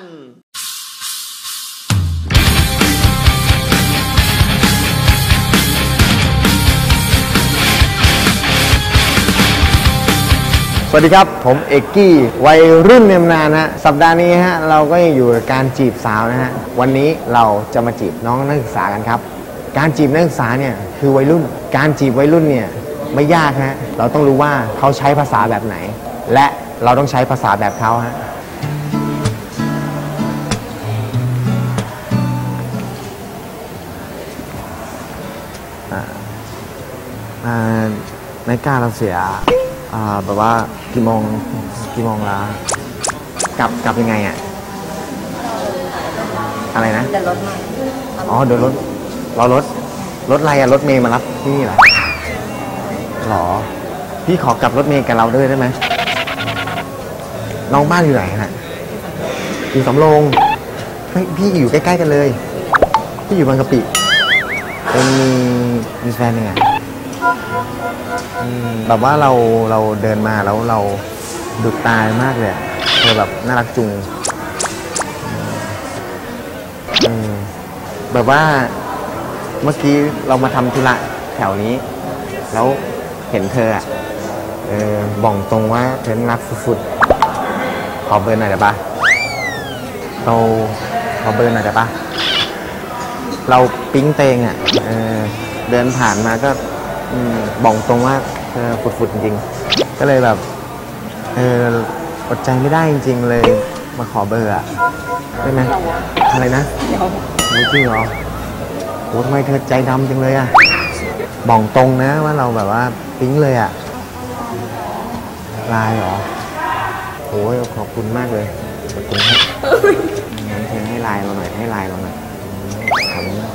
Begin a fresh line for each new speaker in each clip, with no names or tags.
สวัสดีครับ ผมเอกกี้ วัยรุ่นเนมนานฮะสัปดาห์นี้ฮะเราก็ยังอยู่กับการจีบสาวนะฮะวันนี้เราจะมาจีบน้องนักศึกษากันครับ การจีบนักศึกษาเนี่ยคือวัยรุ่น การจีบวัยรุ่นเนี่ยไม่ยากฮะเราต้องรู้ว่าเขาใช้ภาษาแบบไหน และเราต้องใช้ภาษาแบบเขาฮะ ในการเราเสียอ่าแบบว่ากี่โมงกี่โมงแล้วกลับกลับยังไงอะอะไรนะ
จะลดมา
อ๋อเดี๋ยวรถรอรถรถอะไรอะรถเมย์มารับที่นี่เหรอหรอ พี่ขอกลับรถเมย์กับเราด้วยได้ไหมน้องบ้านอยู่ไหนฮะอยู่สำโรงเฮ้ยพี่อยู่ใกล้ ๆ กันเลย พี่อยู่บางกะปิ เอ็มมีมีแฟนยังไงอืมแบบว่าเราเราเดินมาแล้วเราดุดตายมากเลยอะเธอแบบน่ารักจุงเออแบบว่าเมื่อกี้เรามาทำธุระแถวนี้ แล้วเห็นเธออะเออบอกตรงว่าเธอน่ารักสุดๆขอเบอร์หน่อยได้ปะเราขอเบอร์หน่อยได้ปะ เราปิ๊งเตงอะเออเดินผ่านมาก็อืมบอกตรงว่าเธอฝุดๆจริงๆก็เลยแบบเอออดใจไม่ได้จริง ๆ เลยมาขอเบอร์อะได้ไหมอะไรนะ
เดี๋ยว
โอ้จริงเหรอโหทำไมเธอใจดำจังเลยอะบอกตรงนะว่าเราแบบว่าปิ๊งเลยอะไลายเหรอโอ้ยขอบคุณมากเลยขอบคุณครับงั้นเธอให้ไลน์เราหน่อยให้ไลน์เราหน่อย ขอบคุณมาก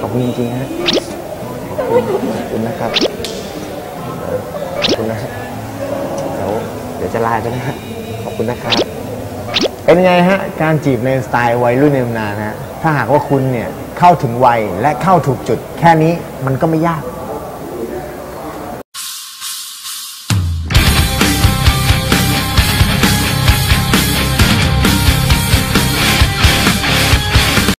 ขอบคุณจริงๆฮะขอบคุณขอบคุณนะครับขอบคุณนะเดี๋ยวเดี๋ยวจะไลน์ไปนะฮะขอบคุณนะครับเป็นไงฮะการจีบในสไตล์วัยรุ่นเนมนานฮะถ้าหากว่าคุณเนี่ยเข้าถึงวัยและเข้าถูกจุด แค่นี้มันก็ไม่ยาก